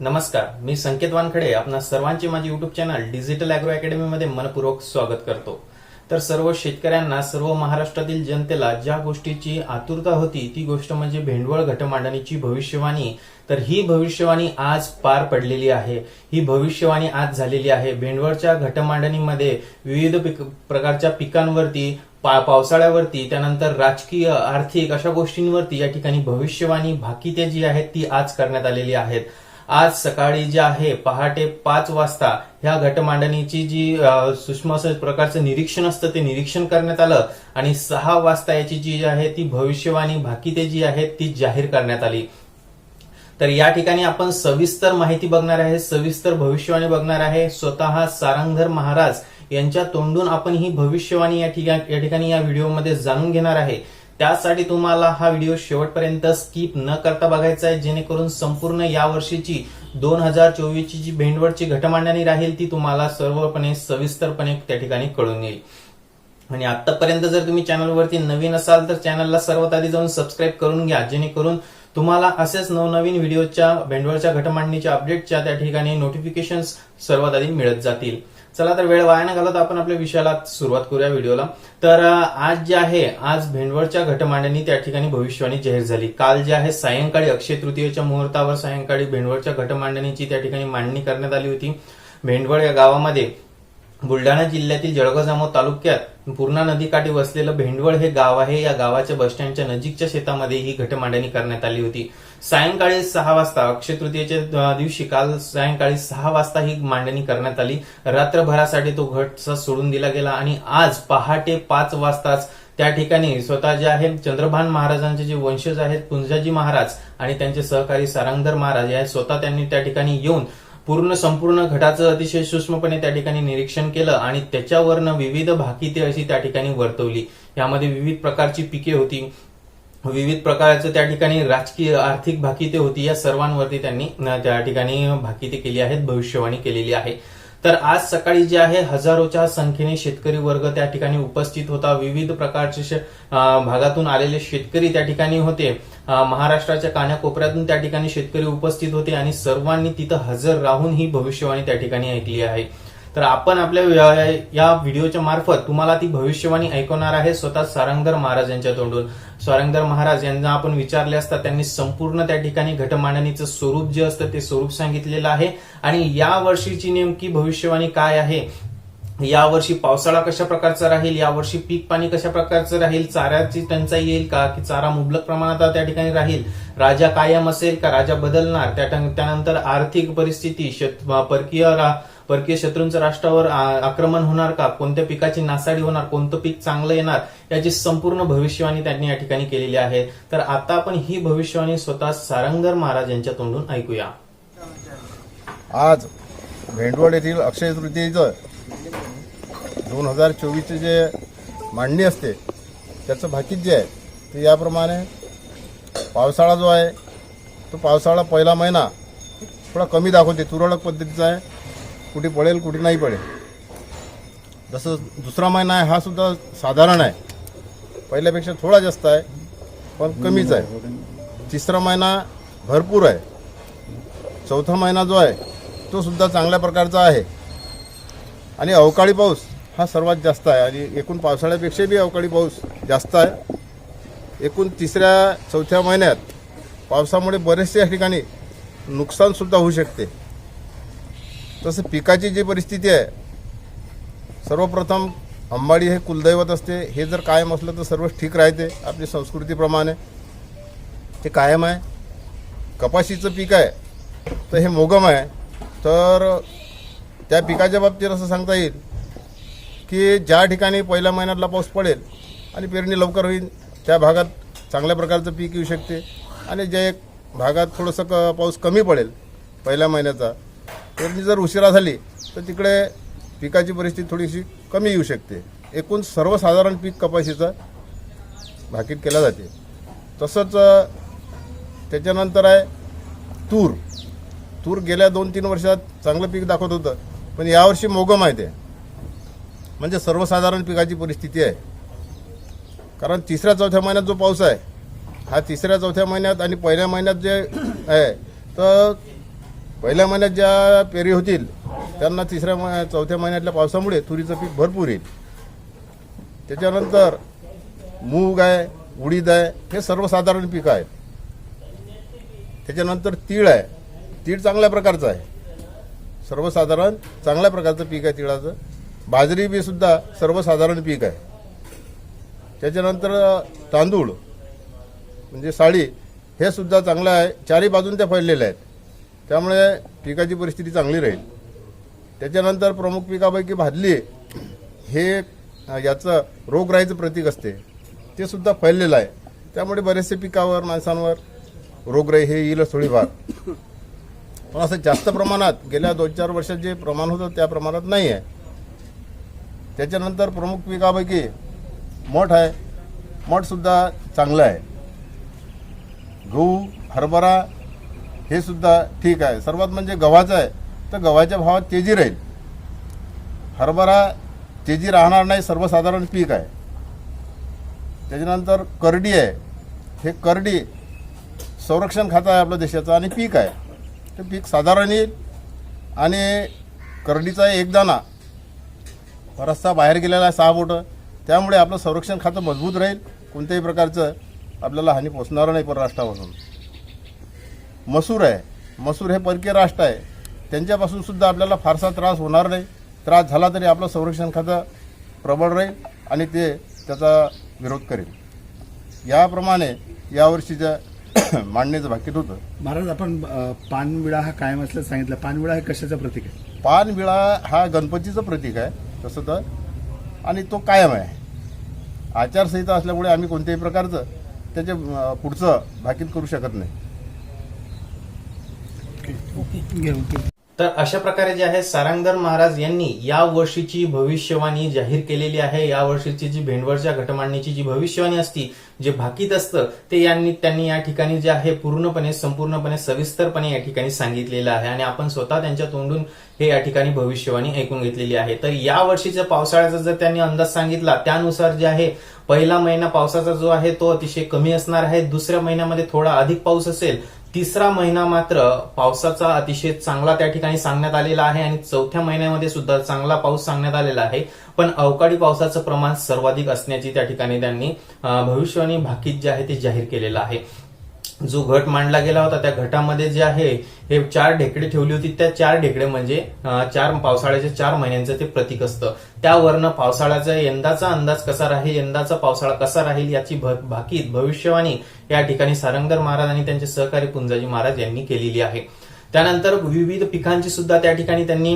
नमस्कार मी संकेत वानखडे आपणा सर्वांचे माझे युट्यूब चॅनल डिजिटल अॅग्रो अकॅडमीमध्ये मनपूर्वक स्वागत करतो. तर सर्व शेतकऱ्यांना सर्व महाराष्ट्रातील जनतेला ज्या गोष्टीची आतुरता होती ती गोष्ट म्हणजे भेंडवळ घटमांडणीची भविष्यवाणी. तर ही भविष्यवाणी आज पार पडलेली आहे. ही भविष्यवाणी आज झालेली आहे. भेंडवळच्या घटमांडणीमध्ये विविध पिक प्रकारच्या पिकांवरती पा पावसाळ्यावरती त्यानंतर राजकीय आर्थिक अशा गोष्टींवरती या ठिकाणी भविष्यवाणी भाकिते जी आहेत ती आज करण्यात आलेली आहेत. आज सकाळी जे आहे पहाटे पाच वाजता ह्या घटमांडणीची जी सूक्ष्म असं प्रकारचं निरीक्षण असतं ते निरीक्षण करण्यात आलं आणि सहा वाजता याची जी आहे ती भविष्यवाणी भाकिते जी आहे ती जाहीर करण्यात आली. तर या ठिकाणी आपण सविस्तर माहिती बघणार आहे सविस्तर भविष्यवाणी बघणार आहे. स्वतः सारंगधर महाराज यांच्या तोंडून आपण ही भविष्यवाणी या ठिकाणी या ठिकाणी या व्हिडिओमध्ये जाणून घेणार आहे. त्यासाठी तुम्हाला हा व्हिडिओ शेवटपर्यंत स्किप न करता बघायचा आहे जेणेकरून संपूर्ण या वर्षीची दोन हजार चोवीसची जी भेंडवळची घटमांडणी राहील ती तुम्हाला सर्वपणे सविस्तरपणे त्या ठिकाणी कळून येईल. आणि आतापर्यंत जर तुम्ही चॅनलवरती नवीन असाल तर चॅनलला सर्वात आधी जाऊन सबस्क्राईब करून घ्या जेणेकरून तुम्हाला असेच नवनवीन व्हिडिओच्या भेंडवळच्या घटमांडणीच्या अपडेटच्या त्या ठिकाणी नोटिफिकेशन सर्वात आधी मिळत जातील. चला तर वेळ वाया न घालत आपण आपल्या विषयाला सुरुवात करूया व्हिडिओला. तर आज जे आहे आज भेंडवळच्या घटमांडणी त्या ठिकाणी भविष्यवाणी जाहीर झाली. काल जे आहे सायंकाळी अक्षय तृतीयेच्या मुहूर्तावर सायंकाळी भेंडवळच्या घटमांडणीची त्या ठिकाणी मांडणी करण्यात आली होती. भेंडवळ या गावामध्ये बुलढाणा जिल्ह्यातील जळगाव जामोद तालुक्यात पूर्णा नदीकाठी वसलेलं भेंडवळ हे गाव आहे. या गावाच्या बसस्टँडच्या नजीकच्या शेतामध्ये ही घटमांडणी करण्यात आली होती. सायंकाळी सहा वाजता अक्षय तृतीयेच्या दिवशी काल सायंकाळी सहा वाजता ही मांडणी करण्यात आली. रात्रभरासाठी तो घट सोडून दिला गेला आणि आज पहाटे पाच वाजताच त्या ठिकाणी स्वतः जे आहे चंद्रभान महाराजांचे जे वंशज आहेत पुंजाजी महाराज आणि त्यांचे सहकारी सारंगधर महाराज या स्वतः त्यांनी त्या ठिकाणी येऊन पूर्ण संपूर्ण घटाचं अतिशय सूक्ष्मपणे त्या ठिकाणी निरीक्षण केलं आणि त्याच्यावरनं विविध भाकिते अशी त्या ठिकाणी वर्तवली. यामध्ये विविध प्रकारची पिके होती. विविध प्रकारचं त्या ठिकाणी राजकीय आर्थिक भाकिते होती या सर्वांवरती त्यांनी त्या ठिकाणी भाकिते केली आहेत भविष्यवाणी केलेली आहे. तर आज सकाळी जे आहे हजारोच्या संख्येने शेतकरी वर्ग त्या ठिकाणी उपस्थित होता. विविध प्रकारचे शे- भागातून आलेले शेतकरी त्या ठिकाणी होते. महाराष्ट्राच्या कानाकोपऱ्यातून त्या ठिकाणी शेतकरी उपस्थित होते आणि सर्वांनी तिथं हजर राहून ही भविष्यवाणी त्या ठिकाणी ऐकली आहे. तर आपण आपल्या या- या व्हिडिओच्या मार्फत तुम्हाला ती भविष्यवाणी ऐकवणार आहे स्वतः सारंगधर महाराज यांच्या तोंडून. सारंगधर महाराज यांना आपण विचारले असता त्यांनी संपूर्ण त्या ठिकाणी घटमांडणीचं स्वरूप जे असतं ते स्वरूप सांगितलेलं आहे. आणि या वर्षीची नेमकी भविष्यवाणी काय आहे? यावर्षी पावसाळा कशा प्रकारचा राहील? यावर्षी पीक पाणी कशा प्रकारचं राहील? चाऱ्याची टंचाई येईल का? की चारा मुबलक प्रमाणात त्या ठिकाणी राहील? राजा कायम असेल का? राजा बदलणार? त्या त्यानंतर आर्थिक परिस्थिती शेत परकीय परकीय शत्रूंचं राष्ट्रावर आक्रमण होणार का? कोणत्या पिकाची नासाडी होणार? कोणतं पीक चांगलं येणार? याची संपूर्ण भविष्यवाणी त्यांनी या ठिकाणी केलेली आहे. तर आता आपण ही भविष्यवाणी स्वतः सारंगर महाराज यांच्या तोंडून ऐकूया. आज भेंडवड येथील अक्षय तृतीयेचं दोन हजार चोवीसचे जे मांडणी असते त्याचं भाकीत जे आहे. ते याप्रमाणे पावसाळा जो आहे तो पावसाळा पहिला महिना थोडा कमी दाखवते तुरळक पद्धतीचा आहे. कुठे पडेल कुठे नाही पडेल. जसं दुसरा महिना आहे हा सुद्धा साधारण आहे. पहिल्यापेक्षा थोडा जास्त आहे पण कमीच आहे. तिसरा महिना भरपूर आहे. चौथा महिना जो आहे तो सुद्धा चांगल्या प्रकारचा आहे. आणि अवकाळी पाऊस हा सर्वात जास्त आहे. आणि एकूण पावसाळ्यापेक्षा बी अवकाळी पाऊस जास्त आहे. एकूण तिसऱ्या चौथ्या महिन्यात पावसामुळे बरेचशा ठिकाणी नुकसानसुद्धा होऊ शकते. तसं पिकाची जी परिस्थिती आहे सर्वप्रथम अंबाडी हे कुलदैवत असते. हे जर कायम असलं तर सर्वच ठीक राहते आपली संस्कृतीप्रमाणे ते कायम आहे. कपाशीचं पीक आहे तर हे मोगम आहे. तर त्या पिकाच्या बाबतीत असं सांगता येईल की ज्या ठिकाणी पहिल्या महिन्यातला पाऊस पडेल आणि पेरणी लवकर होईल त्या भागात चांगल्या प्रकारचं पीक येऊ शकते. आणि ज्या एक भागात थोडंसं क पाऊस कमी पडेल पहिल्या महिन्याचा पेरणी जर उशिरा झाली तर तिकडे पिकाची परिस्थिती थोडीशी कमी येऊ शकते. एकूण सर्वसाधारण पीक कपाशीचं भाकीत केल्या जाते. तसंच त्याच्यानंतर आहे तूर. तूर गेल्या दोन तीन वर्षात चांगलं पीक दाखवत होतं पण यावर्षी मोगम आहे ते. म्हणजे सर्वसाधारण पिकाची परिस्थिती आहे. कारण तिसऱ्या चौथ्या महिन्यात जो पाऊस आहे हा तिसऱ्या चौथ्या महिन्यात आणि पहिल्या महिन्यात जे आहे तर पहिल्या महिन्यात ज्या पेरी होतील त्यांना तिसऱ्या मह- चौथ्या महिन्यातल्या पावसामुळे तुरीचं पीक भरपूर येईल. त्याच्यानंतर मूग आहे उडीद आहे हे सर्वसाधारण पीक आहे त्याच्यानंतर तीळ आहे. तीळ चांगल्या प्रकारचं आहे. सर्वसाधारण चांगल्या प्रकारचं पीक आहे तिळाचं. बाजरी बी सुद्धा सर्वसाधारण पीक आहे. त्याच्यानंतर तांदूळ म्हणजे साडी हे सुद्धा चांगलं आहे. चारही बाजून त्या फैललेल्या आहेत. त्यामुळे पिकाची परिस्थिती चांगली राहील. त्याच्यानंतर प्रमुख पिकापैकी भाजली हे याचं रोगराईचं प्रतीक असते. ते सुद्धा फैललेलं आहे. त्यामुळे बरेचसे पिकावर माणसांवर रोगराई हे येईलच थोडीफार. पण असं जास्त प्रमाणात गेल्या दोन चार वर्षात जे प्रमाण होतं त्या प्रमाणात नाही आहे. त्याच्यानंतर प्रमुख पिकापैकी मठ आहे. मठसुद्धा चांगलं आहे. गहू हरभरा हे सुद्धा ठीक आहे. सर्वात म्हणजे गव्हाचं आहे. तर गव्हाच्या भावात तेजी राहील. हरभरा तेजी राहणार नाही सर्वसाधारण पीक आहे. त्याच्यानंतर करडी आहे. हे करडी संरक्षण खातं आहे आपल्या देशाचं आणि पीक आहे. ते पीक साधारण येईल. आणि करडीचा एक दाना रस्ता बाहेर गेलेला आहे सहा बोटं. त्यामुळे आपलं संरक्षण खातं मजबूत राहील. कोणत्याही प्रकारचं आपल्याला हानी पोचणार नाही परराष्ट्रापासून मसूर आहे. मसूर हे परकीय राष्ट्र आहे. त्यांच्यापासून सुद्धा आपल्याला फारसा त्रास होणार नाही. त्रास झाला तरी आपलं संरक्षण खातं प्रबळ राहील आणि ते त्याचा विरोध करेल. याप्रमाणे यावर्षीच्या मांडणीचं भाकीत होतं. महाराज आपण अ, पानविडा हा कायम असल्याचं सांगितलं. पानविडा हे कशाचं प्रतीक आहे? पानविळा हा गणपतीचं प्रतीक आहे तसं तर. आणि तो कायम आहे. आचारसंहिता असल्यामुळे आम्ही कोणत्याही प्रकारचं त्याचे अं, पुढचं भाकीत करू शकत नाही. तर अशा प्रकारे जे आहे सारंगधर महाराज यांनी या वर्षीची भविष्यवाणी जाहीर केलेली आहे. या वर्षीची जी भेंडवरच्या घटमांडणीची जी भविष्यवाणी असती जे भाकीत असतं ते यांनी त्यांनी या ठिकाणी जे आहे पूर्णपणे संपूर्णपणे सविस्तरपणे या ठिकाणी सांगितलेलं आहे. आणि आपण स्वतः त्यांच्या तोंडून हे या ठिकाणी भविष्यवाणी ऐकून घेतलेली आहे. तर या वर्षीच्या पावसाळ्याचा जर त्यांनी अंदाज सांगितला त्यानुसार जे आहे पहिला महिना पावसाचा जो आहे तो अतिशय कमी असणार आहे. दुसऱ्या महिन्यामध्ये थोडा अधिक पाऊस असेल तिसरा महिना मात्र पावसाचा अतिशय चांगला त्या ठिकाणी सांगण्यात आलेला आहे आणि चौथ्या महिन्यामध्ये सुद्धा चांगला पाऊस सांगण्यात आलेला आहे. पण अवकाळी पावसाचं प्रमाण सर्वाधिक असण्याची त्या ठिकाणी त्यांनी भविष्यवाणी भाकीत जे आहे ते जाहीर केलेलं आहे. जो घट मांडला गेला होता त्या घटामध्ये जे आहे हे चार ढेकडे ठेवली होती. त्या चार ढेकडे म्हणजे चार पावसाळ्याच्या चार महिन्यांचं ते प्रतीक असतं. त्यावरनं पावसाळ्याचा यंदाचा अंदाज कसा राहील यंदाचा पावसाळा कसा राहील याची भ- भाकीत भविष्यवाणी या ठिकाणी सारंगधर महाराज आणि त्यांचे सहकारी पुंजाजी महाराज यांनी केलेली आहे. त्यानंतर विविध पिकांची सुद्धा त्या ठिकाणी त्यांनी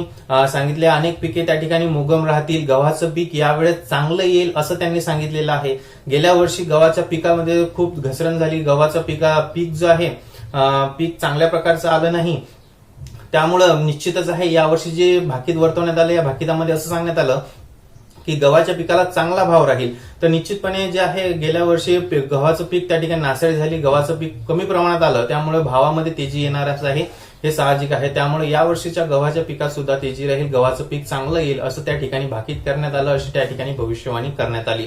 सांगितले. अनेक पिके त्या ठिकाणी मोगम राहतील गव्हाचं पीक यावेळेस चांगलं येईल असं त्यांनी सांगितलेलं आहे. गेल्या वर्षी गव्हाच्या पिकामध्ये खूप घसरण झाली. गव्हाचं पिका पीक जो आहे पीक चांगल्या प्रकारचं आलं नाही. त्यामुळं निश्चितच आहे यावर्षी जे भाकीत वर्तवण्यात आलं या भाकितामध्ये असं सांगण्यात आलं की गव्हाच्या पिकाला चांगला भाव राहील. तर निश्चितपणे जे आहे गेल्या वर्षी गव्हाचं पीक त्या ठिकाणी नासाडी झाली. गव्हाचं पीक कमी प्रमाणात आलं. त्यामुळे भावामध्ये तेजी येणार असं आहे. हे साहजिक आहे. त्यामुळे या वर्षीच्या गव्हाच्या पिकात सुद्धा तेजी राहील गव्हाचं पीक चांगलं येईल असं त्या ठिकाणी भाकीत करण्यात आलं अशी त्या ठिकाणी भविष्यवाणी करण्यात आली.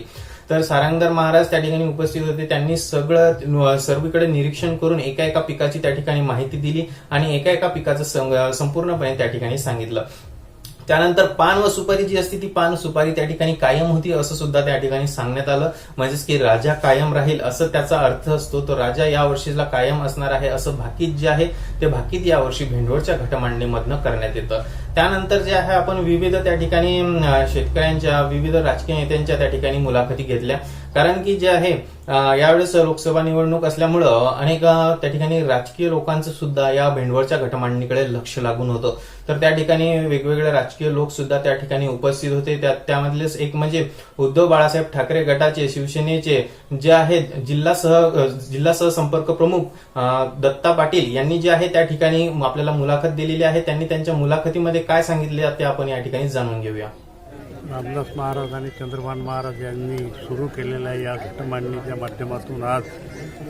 तर सारंगधर महाराज त्या ठिकाणी उपस्थित होते. त्यांनी सगळं सर्वीकडे निरीक्षण करून एका एका पिकाची त्या ठिकाणी माहिती दिली आणि एका एका पिकाचं संपूर्णपणे त्या ठिकाणी सांगितलं. त्यानंतर पान व सुपारी जी असते ती पान सुपारी त्या ठिकाणी कायम होती असं सुद्धा त्या ठिकाणी सांगण्यात आलं. म्हणजेच की राजा कायम राहील असं त्याचा अर्थ असतो. तो राजा या वर्षीला कायम असणार आहे असं भाकीत जे आहे ते भाकीत या वर्षी भेंडवळच्या घटमांडणीमधनं करण्यात येतं. त्यानंतर जे आहे आपण विविध त्या ठिकाणी शेतकऱ्यांच्या विविध राजकीय नेत्यांच्या त्या ठिकाणी मुलाखती घेतल्या. कारण की जे आहे यावेळेस लोकसभा निवडणूक असल्यामुळं अनेक त्या ठिकाणी राजकीय लोकांचं सुद्धा या भेंडवळच्या घटमांडणीकडे लक्ष लागून होतं. तर त्या ठिकाणी वेगवेगळे राजकीय लोक सुद्धा त्या ठिकाणी उपस्थित होते. त्या त्यामधलेच एक म्हणजे उद्धव बाळासाहेब ठाकरे गटाचे शिवसेनेचे जे आहेत जिल्हा सह जिल्हा सहसंपर्क प्रमुख दत्ता पाटील यांनी जे आहे त्या ठिकाणी आपल्याला मुलाखत दिलेली आहे. त्यांनी त्यांच्या मुलाखतीमध्ये काय सांगितले ते आपण या ठिकाणी जाणून घेऊया. रामदास महाराज आणि चंद्रभान महाराज यांनी सुरू केलेल्या या घटमांडणीच्या माध्यमातून. आज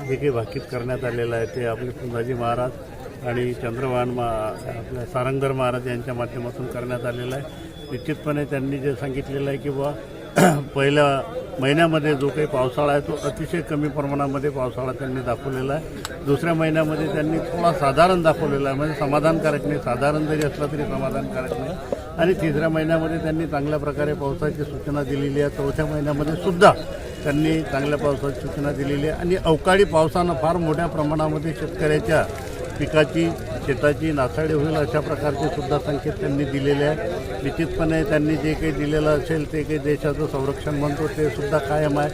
जे काही भाकीत करण्यात आलेलं आहे ते आपले पुंजाजी महाराज आणि चंद्रभान मा आपल्या सारंगधर महाराज यांच्या माध्यमातून करण्यात आलेलं आहे. निश्चितपणे त्यांनी जे सांगितलेलं आहे की बुवा पहिल्या महिन्यामध्ये जो काही पावसाळा आहे तो अतिशय कमी प्रमाणामध्ये पावसाळा त्यांनी दाखवलेला आहे. दुसऱ्या महिन्यामध्ये त्यांनी थोडा साधारण दाखवलेला आहे. म्हणजे समाधानकारक नाही साधारण जरी असला तरी समाधानकारक नाही. आणि तिसऱ्या महिन्यामध्ये त्यांनी चांगल्या प्रकारे पावसाची सूचना दिलेली आहे. चौथ्या महिन्यामध्ये सुद्धा त्यांनी चांगल्या पावसाची सूचना दिलेली आहे. आणि अवकाळी पावसानं फार मोठ्या प्रमाणामध्ये शेतकऱ्याच्या पिकाची शेताची नासाडी होईल अशा प्रकारचे सुद्धा संकेत त्यांनी दिलेले आहे निश्चितपणे त्यांनी जे काही दिलेलं असेल ते काही देशाचं संरक्षण म्हणतो ते सुद्धा कायम आहे.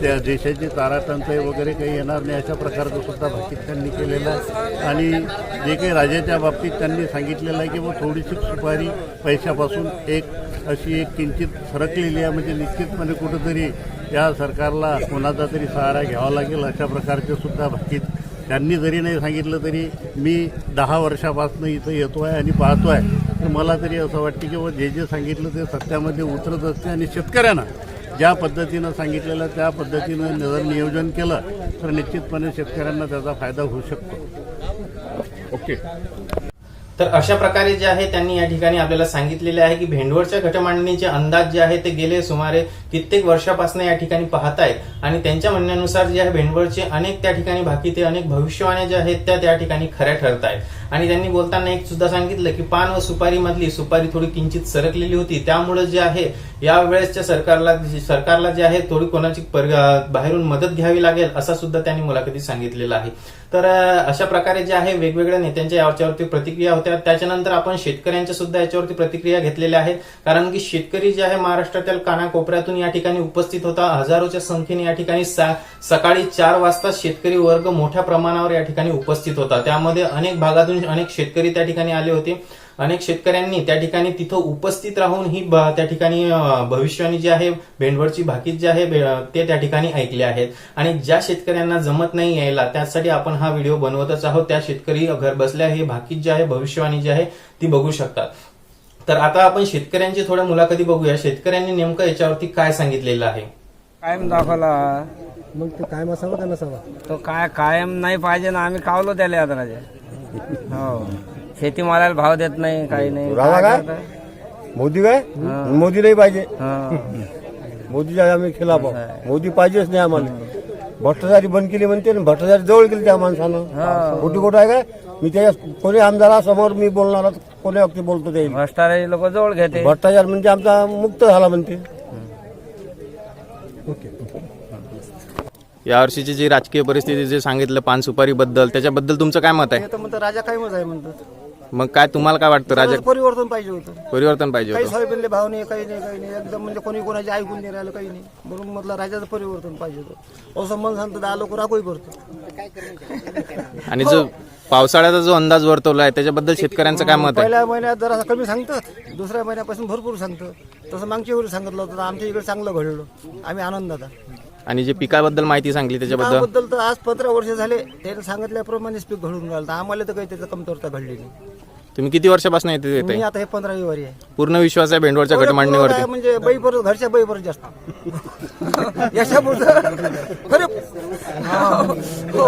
त्या देशाची ताराटंचाई वगैरे काही येणार नाही अशा प्रकारचं सुद्धा भाकीत त्यांनी केलेलं आहे. आणि जे काही राजाच्या बाबतीत त्यांनी सांगितलेलं आहे की मग थोडीशी सुपारी पैशापासून एक अशी एक किंचित सरकलेली आहे. म्हणजे निश्चितपणे कुठंतरी या सरकारला कोणाचा तरी सहारा घ्यावा लागेल अशा प्रकारचे सुद्धा भाकीत त्यांनी जरी नाही सांगितलं तरी मी दहा वर्षापासून इथं येतो आहे आणि पाहतो आहे तर मला तरी असं वाटतं की व जे जे सांगितलं ते सत्यामध्ये उतरत असते आणि शेतकऱ्यांना ज्या पद्धतीनं सांगितलेलं त्या पद्धतीनं जर नियोजन केलं तर निश्चितपणे शेतकऱ्यांना त्याचा फायदा होऊ शकतो. ओके. तर अशा प्रकारे जे आहे त्यांनी या ठिकाणी आपल्याला सांगितलेले आहे की भेंडवळच्या घटमांडणीचे अंदाज जे आहे ते गेले सुमारे कित्येक वर्षापासून या ठिकाणी पाहत आहेत आणि त्यांच्या म्हणण्यानुसार जे आहे भेंडवळचे अनेक त्या ठिकाणी बाकी अनेक भविष्यवाण्या ज्या आहेत त्या त्या ठिकाणी खऱ्या ठरत आहेत आणि त्यांनी बोलताना एक सुद्धा सांगितलं की पान व सुपारी मधली सुपारी थोडी किंचित सरकलेली होती. त्यामुळे जे आहे यावेळेसच्या सरकारला सरकारला जे आहे थोडी कोणाची पर- बाहेरून मदत घ्यावी लागेल असा सुद्धा त्यांनी मुलाखतीत सांगितलेलं आहे. तर अशा प्रकारे जे आहे वेगवेगळ्या नेत्यांच्या याच्यावरती प्रतिक्रिया होत्या. त्याच्यानंतर आपण शेतकऱ्यांच्या सुद्धा याच्यावरती प्रतिक्रिया घेतलेल्या आहेत. कारण की शेतकरी जे आहे महाराष्ट्रातील कानाकोपऱ्यातून या ठिकाणी उपस्थित होता. हजारोच्या संख्येने या ठिकाणी सा- सकाळी चार वाजता शेतकरी वर्ग मोठ्या प्रमाणावर या ठिकाणी उपस्थित होता. त्यामध्ये अनेक भागातून अनेक शेतकरी त्या ठिकाणी आले होते. अनेक शेतकऱ्यांनी त्या ठिकाणी तिथं उपस्थित राहून ही ब- त्या ठिकाणी भविष्यवाणी जी आहे भेंडवळची भाकीत जे आहे ते त्या ठिकाणी ऐकले आहेत. आणि ज्या शेतकऱ्यांना जमत नाही यायला त्यासाठी आपण हा व्हिडिओ बनवतच आहोत. त्या शेतकरी घर बसल्या हे भाकीत जे आहे भविष्यवाणी जी आहे ती बघू शकतात. तर आता आपण शेतकऱ्यांची थोड्या मुलाखती बघूया. शेतकऱ्यांनी नेमकं याच्यावरती काय सांगितलेलं आहे? कायम दाखवला. मग ते कायम असावं का नसावा? तो काय कायम नाही पाहिजे ना आम्ही कावलो त्याला यात्राचे. हो. शेतीमालाला भाव देत नाही काही नाही. राजा काय? मोदी काय? मोदी नाही पाहिजे. हा. मोदीच्या आम्ही खिलाफ आहोत. मोदी पाहिजेच नाही आम्हाला. भ्रष्टाचारी बंद केली म्हणते ना भ्रष्टाचारी जवळ केली त्या माणसानं. खोटी खोट आहे काय? मी त्याच्या कोणी आमदारासमोर मी बोलणार कोणी व्यक्ती बोलतो ते. भ्रष्टाचारी लोक जवळ घेते. भ्रष्टाचार म्हणजे आमचा मुक्त झाला म्हणते. या वर्षीची जी राजकीय परिस्थिती जे सांगितलं पान सुपारी बद्दल त्याच्याबद्दल तुमचं काय मत आहे? तर म्हणतात राजा कायमच आहे म्हणतात मग काय तुम्हाला काय वाटतं? राजा परिवर्तन पाहिजे होतं. परिवर्तन पाहिजे काही होतं. सोयाबीनले भाव नाही काही नाही काही नाही. एकदम म्हणजे कोणी कोणाचे ऐकून नाही राहिलं काही नाही. म्हणून म्हटलं राजाचं परिवर्तन पाहिजे होतं. असं मन सांगतं दहा लोक राखोही करतो आणि जो पावसाळ्याचा जो अंदाज वर्तवला आहे त्याच्याबद्दल शेतकऱ्यांचं काय मत आहे? पहिल्या महिन्यात जरा कमी सांगतात दुसऱ्या महिन्यापासून भरपूर सांगतात तसं मागच्या वेळी सांगितलं होतं तर आमच्या इकडे चांगलं घडलं. आम्ही आनंदात आहे. आणि जे पिकाबद्दल माहिती सांगली त्याच्याबद्दल? त्याबद्दल तर आज पंधरा वर्ष झाले. त्याने सांगितल्याप्रमाणेच पीक घडून राहिलं. तर आम्हाला तर काही त्याचं कमतरता घडली नाही. तुम्ही किती वर्षापासून येते मी आता हे पंधरावी वारी आहे. पूर्ण विश्वास आहे भेंडवळच्या काय घटमांडणीवरती म्हणजे बैपर घरच्या बैपर जास्त याच्यापुढचं खरे हो,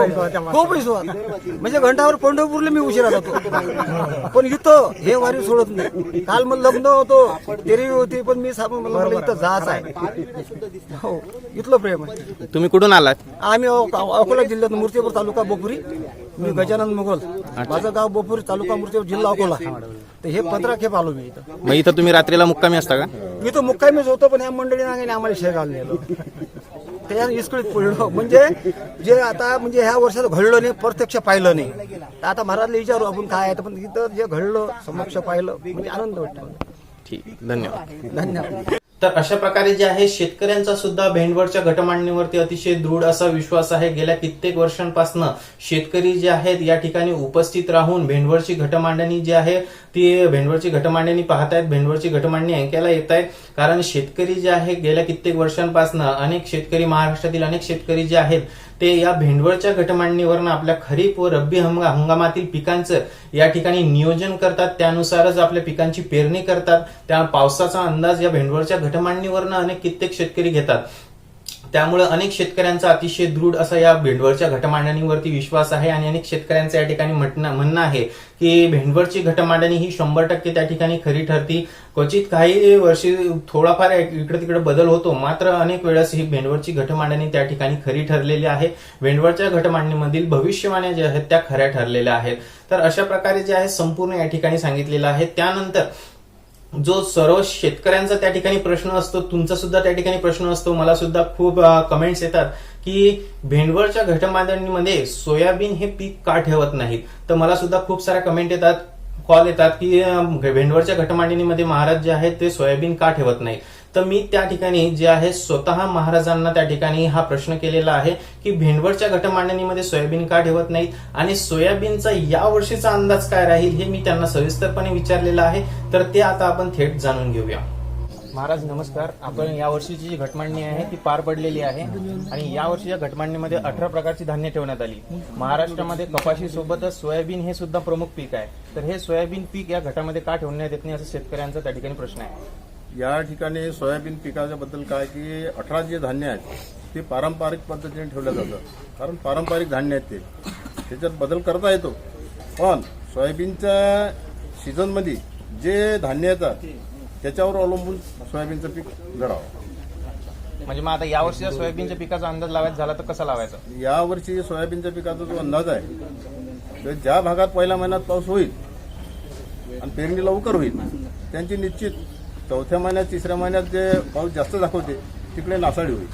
खूप विश्वास. म्हणजे घंटावर पंढरपूरला मी उशिरा जातो. पण इथं हे वारी सोडत नाही. काल मग लग्न होतो तेरी होती पण मी सांगू मला मला इथं जाच आहे. हो इथलं प्रेम आहे. तुम्ही कुठून आलात? आम्ही अ- अकोला जिल्ह्यात मूर्तीपूर तालुका बोपुरी मी गजानन मुघल. माझं गाव बोपुरी तालुका मूर्तीपूर जिल्हा अकोला. तर हे पंधरा खेप आलो मी इथं. मग इथं तुम्ही रात्रीला मुक्कामी असता का? इथं मुक्कामीच होतो पण ह्या मंडळी नागाने आम्हाला शेगाव नेलं. त्याच्यानं इस्कळीत पडलो. म्हणजे जे आता म्हणजे ह्या वर्षात घडलं नाही प्रत्यक्ष पाहिलं नाही. तर आता महाराजला विचारू आपण काय आहे. तर पण इथं जे घडलं समक्ष पाहिलं म्हणजे आनंद वाटतो. ठीक. धन्यवाद. धन्यवाद. तर अशा प्रकारे जे आहे शेतकऱ्यांचा सुद्धा भेंडवडच्या घटमांडणीवरती अतिशय दृढ असा विश्वास आहे. गेल्या कित्येक वर्षांपासून शेतकरी जे आहेत या ठिकाणी उपस्थित राहून भेंडवडची घटमांडणी जी आहे ती भेंडवडची घटमांडणी पाहतायत. भेंडवडची घटमांडणी ऐकायला येत आहेत कारण शेतकरी जे आहे गेल्या कित्येक वर्षांपासून अनेक शेतकरी महाराष्ट्रातील अनेक शेतकरी जे आहेत ते या भेंडवळच्या घटमांडणीवरनं आपल्या खरीप व रब्बी हंगामातील पिकांचं या ठिकाणी नियोजन करतात. त्यानुसारच आपल्या पिकांची पेरणी करतात. त्या पावसाचा अंदाज या भेंडवळच्या घटमांडणीवरनं अनेक कित्येक शेतकरी घेतात. त्यामुळे अनेक शेतकऱ्यांचा अतिशय दृढ असा या भेंडवळच्या घटमांडणीवरती विश्वास आहे आणि अनेक शेतकऱ्यांचं या ठिकाणी म्हणणं म्हणणं आहे की भेंडवळची घटमांडणी ही शंभर टक्के त्या ठिकाणी खरी ठरती. क्वचित काही वर्षी थोडाफार इकडे तिकडे बदल होतो. मात्र अनेक वेळेस ही भेंडवळची घटमांडणी त्या ठिकाणी खरी ठरलेली आहे. भेंडवळच्या घटमांडणीमधील भविष्यवाण्या ज्या आहेत त्या खऱ्या ठरलेल्या आहेत. तर अशा प्रकारे जे आहे संपूर्ण या ठिकाणी सांगितलेलं आहे. त्यानंतर जो सर्व शेतकऱ्यांचा त्या ठिकाणी प्रश्न असतो तुमचा सुद्धा त्या ठिकाणी प्रश्न असतो. मला सुद्धा खूप कमेंट्स येतात की भेंडवळच्या घटमांडणीमध्ये सोयाबीन हे पीक का ठेवत नाहीत? तर मला सुद्धा खूप साऱ्या कमेंट येतात कॉल येतात की भेंडवळच्या घटमांडणीमध्ये महाराज जे आहेत ते सोयाबीन का ठेवत नाही तर मी त्या ठिकाणी जे आहे स्वतः महाराजांना त्या ठिकाणी हा प्रश्न केलेला आहे की भेंडवडच्या घटमांडणीमध्ये सोयाबीन का ठेवत नाहीत आणि सोयाबीनचा या वर्षीचा अंदाज काय राहील हे मी त्यांना सविस्तरपणे विचारलेलं आहे. तर ते आता आपण थेट जाणून घेऊया. महाराज नमस्कार. आपण या वर्षीची जी घटमांडणी आहे ती पार पडलेली आहे आणि या वर्षीच्या घटमांडणीमध्ये अठरा प्रकारची धान्य ठेवण्यात आली. महाराष्ट्रामध्ये कपाशी सोबतच सोयाबीन हे सुद्धा प्रमुख पीक आहे. तर हे सोयाबीन पीक या घटामध्ये का ठेवण्यात येत नाही असं शेतकऱ्यांचा त्या ठिकाणी प्रश्न आहे. या ठिकाणी सोयाबीन पिकाच्या बद्दल काय की अठरा जे धान्य आहेत ते पारंपरिक पद्धतीने ठेवलं जातं कारण पारंपरिक धान्य आहेत ते. त्याच्यात बदल करता येतो. पण सोयाबीनच्या सीझनमध्ये जे धान्य येतात त्याच्यावर अवलंबून सोयाबीनचं पीक घडावं. म्हणजे मग आता या वर्षीच्या सोयाबीनच्या पिकाचा अंदाज लावायचा झाला तर कसा लावायचा? यावर्षी सोयाबीनच्या पिकाचा जो अंदाज आहे तर ज्या भागात पहिल्या महिन्यात पाऊस होईल आणि पेरणी लवकर होईल त्यांची निश्चित चौथ्या महिन्यात तिसऱ्या महिन्यात जे पाऊस जास्त दाखवते तिकडे नासाडी होईल.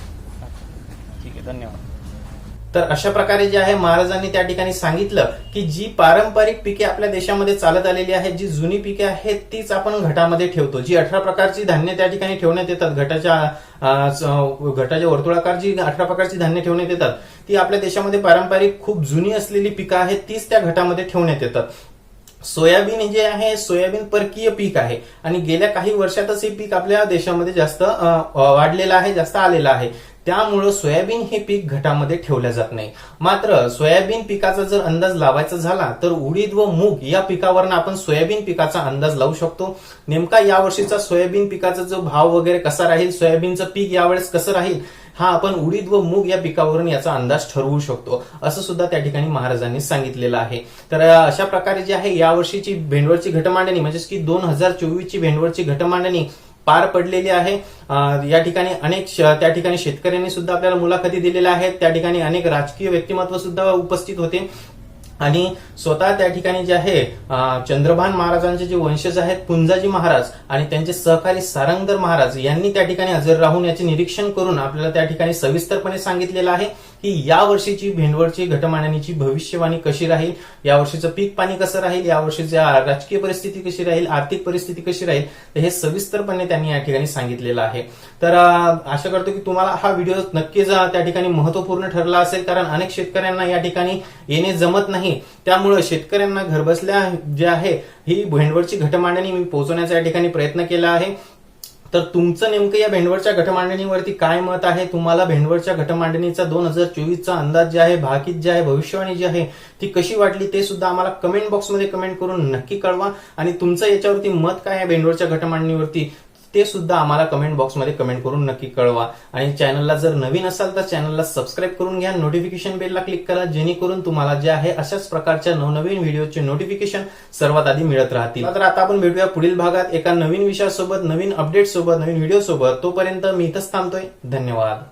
ठीक आहे धन्यवाद. तर अशा प्रकारे जे आहे महाराजांनी त्या ठिकाणी सांगितलं की जी पारंपरिक पिके आपल्या देशामध्ये चालत आलेली आहेत जी जुनी पिके आहेत तीच आपण घटामध्ये ठेवतो. जी अठरा प्रकारची धान्य त्या ठिकाणी ठेवण्यात येतात घटाच्या घटाच्या वर्तुळाकार जी अठरा प्रकारची धान्य ठेवण्यात येतात ती आपल्या देशामध्ये पारंपरिक खूप जुनी असलेली पिकं आहेत तीच त्या घटामध्ये ठेवण्यात येतात. सोयाबीन जे आहे सोयाबीन परकीय पीक आहे. आणि गेल्या काही वर्षातच हे पीक आपल्या देशामध्ये जास्त वाढलेलं आहे जास्त आलेलं आहे. त्यामुळं सोयाबीन हे पीक घटामध्ये ठेवलं जात नाही. मात्र सोयाबीन पिकाचा जर अंदाज लावायचा झाला तर उडीद व मूग या पिकावरनं आपण सोयाबीन पिकाचा अंदाज लावू शकतो. नेमका या वर्षीचा सोयाबीन पिकाचा जो भाव वगैरे कसा राहील सोयाबीनचं पीक यावेळेस कसं राहील हा आपण उडीद व मूग या पिकावरून याचा अंदाज ठरवू शकतो. असं सुद्धा त्या ठिकाणी महाराजांनी सांगितलेलं आहे. तर अशा प्रकारे जे आहे यावर्षीची भेंडवळची घटमांडणी म्हणजेच की दोन हजार चोवीसची भेंडवळची घटमांडणी पार पडलेली आहे. या ठिकाणी अनेक श- त्या ठिकाणी शेतकऱ्यांनी सुद्धा आपल्याला मुलाखती दिलेल्या आहेत. त्या ठिकाणी अनेक राजकीय व्यक्तिमत्व सुद्धा उपस्थित होते. आणि स्वतः त्या ठिकाणी जे आहे चंद्रभान महाराजांचे जे वंशज आहेत पुंजाजी महाराज आणि त्यांचे सहकारी सारंगधर महाराज यांनी त्या ठिकाणी हजर राहून याचे निरीक्षण करून आपल्याला त्या ठिकाणी सविस्तरपणे सांगितलेलं आहे. की या वर्षीची भेंडवळची घटमांडणीची भविष्यवाणी कशी राहील? या वर्षीचं पीक पाणी कसं राहील? या वर्षीची राजकीय परिस्थिती कशी राहील? आर्थिक परिस्थिती कशी राहील? तर हे सविस्तरपणे त्यांनी या ठिकाणी सांगितलेलं आहे. तर आशा करतो की तुम्हाला हा व्हिडिओ नक्कीच त्या ठिकाणी महत्त्वपूर्ण ठरला असेल कारण अनेक शेतकऱ्यांना या ठिकाणी येणे जमत नाही. त्यामुळे शेतकऱ्यांना घरबसल्या जे आहे ही भेंडवळची घटमांडणी मी पोहोचवण्याचा या ठिकाणी प्रयत्न केला आहे. तर तुमचं नेमकं या भेंडवळच्या घटमांडणीवरती काय मत आहे? तुम्हाला भेंडवळच्या घटमांडणीचा दोन हजार चोवीसचा अंदाज जे आहे भाकीत जे आहे भविष्यवाणी जी आहे ती कशी वाटली ते सुद्धा आम्हाला कमेंट बॉक्समध्ये कमेंट करून नक्की कळवा. आणि तुमचं याच्यावरती मत काय आहे भेंडवळच्या घटमांडणीवरती ते सुद्धा आम्हाला कमेंट बॉक्समध्ये कमेंट करून नक्की कळवा. आणि चॅनलला जर नवीन असाल तर चॅनलला सबस्क्राईब करून घ्या. नोटिफिकेशन बेलला क्लिक करा. जेणेकरून तुम्हाला जे आहे अशाच प्रकारच्या नवनवीन व्हिडिओचे नोटिफिकेशन सर्वात आधी मिळत राहतील. तर आता आपण भेटूया पुढील भागात एका नवीन विषयासोबत नवीन अपडेट सोबत नवीन व्हिडिओ सोबत. तोपर्यंत मी इथंच थांबतोय. धन्यवाद.